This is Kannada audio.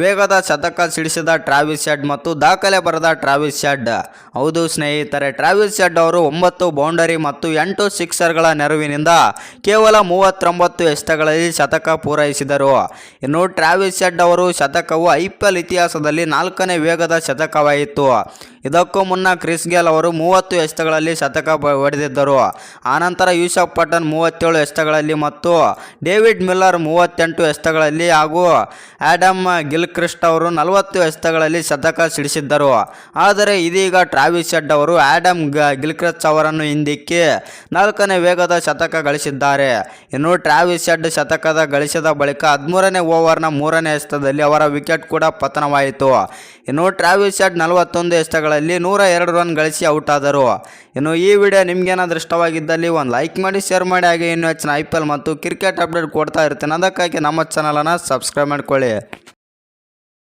ವೇಗದ ಶತಕ ಸಿಡಿಸಿದ ಟ್ರಾವಿಸ್ ಶೆಡ್ ಮತ್ತು ದಾಖಲೆ ಬರೆದ ಟ್ರಾವಿಸ್ ಶೆಡ್. ಹೌದು ಸ್ನೇಹಿತರೆ, ಟ್ರಾವಿಸ್ ಶೆಡ್ ಅವರು ಒಂಬತ್ತು ಬೌಂಡರಿ ಮತ್ತು ಎಂಟು ಸಿಕ್ಸರ್ಗಳ ನೆರವಿನಿಂದ ಕೇವಲ ಮೂವತ್ತೊಂಬತ್ತು ಎಷ್ಟಗಳಲ್ಲಿ ಶತಕ ಪೂರೈಸಿದರು. ಇನ್ನು ಟ್ರಾವಿಸ್ ಶೆಡ್ ಅವರು ಶತಕವು ಐ ಪಿ ಎಲ್ ಇತಿಹಾಸದಲ್ಲಿ ನಾಲ್ಕನೇ ವೇಗದ ಶತಕವಾಯಿತು. ಇದಕ್ಕೂ ಮುನ್ನ ಕ್ರಿಸ್ ಗೇಲ್ ಅವರು ಮೂವತ್ತು ಎಷ್ಟಗಳಲ್ಲಿ ಶತಕ ಹೊಡೆದಿದ್ದರು ಆನಂತರ ಯೂಸಫ್ ಪಟ್ಟನ್ ಮೂವತ್ತೇಳು ಎಷ್ಟಗಳಲ್ಲಿ ಮತ್ತು ಡೇವಿಡ್ ಮಿಲ್ಲರ್ ಮೂವತ್ತೆಂಟು ಎಷ್ಟಗಳಲ್ಲಿ ಹಾಗೂ ಗಿಲ್ಕ್ರಿಸ್ಟ್ ಅವರು ನಲವತ್ತು ಎಷ್ಟಗಳಲ್ಲಿ ಶತಕ ಸಿಡಿಸಿದ್ದರು. ಆದರೆ ಇದೀಗ ಟ್ರಾವಿಸ್ ಶೆಡ್ ಅವರು ಆ್ಯಡಮ್ ಗಿಲ್ಕ್ರಿಸ್ಟ್ ಅವರನ್ನು ಹಿಂದಿಕ್ಕಿ ನಾಲ್ಕನೇ ವೇಗದ ಶತಕ ಗಳಿಸಿದ್ದಾರೆ. ಇನ್ನು ಟ್ರಾವಿಸ್ ಶೆಡ್ ಶತಕದ ಗಳಿಸಿದ ಬಳಿಕ ಹದಿಮೂರನೇ ಓವರ್ನ ಮೂರನೇ ಎಸ್ತದಲ್ಲಿ ಅವರ ವಿಕೆಟ್ ಕೂಡ ಪತನವಾಯಿತು. ಇನ್ನು ಟ್ರಾವಿಸ್ ಶೆಡ್ ನಲವತ್ತೊಂದು ಎಷ್ಟಗಳಲ್ಲಿ ನೂರ ಎರಡು ರನ್ ಗಳಿಸಿ ಔಟ್ ಆದರು ಇನ್ನು ಈ ವಿಡಿಯೋ ನಿಮ್ಗೇನಾದ್ರೂ ಇಷ್ಟವಾಗಿದ್ದಲ್ಲಿ ಒಂದು ಲೈಕ್ ಮಾಡಿ, ಶೇರ್ ಮಾಡಿ, ಹಾಗೆ ಇನ್ನು ಹೆಚ್ಚಿನ ಐ ಪಿ ಎಲ್ ಮತ್ತು ಕ್ರಿಕೆಟ್ ಅಪ್ಡೇಟ್ ಕೊಡ್ತಾ ಇರ್ತೀನಿ. ಅದಕ್ಕಾಗಿ ನಮ್ಮ ಚಾನಲನ್ನು ಸಬ್ಸ್ಕ್ರೈಬ್ ಮಾಡ್ಕೊಳ್ಳಿ.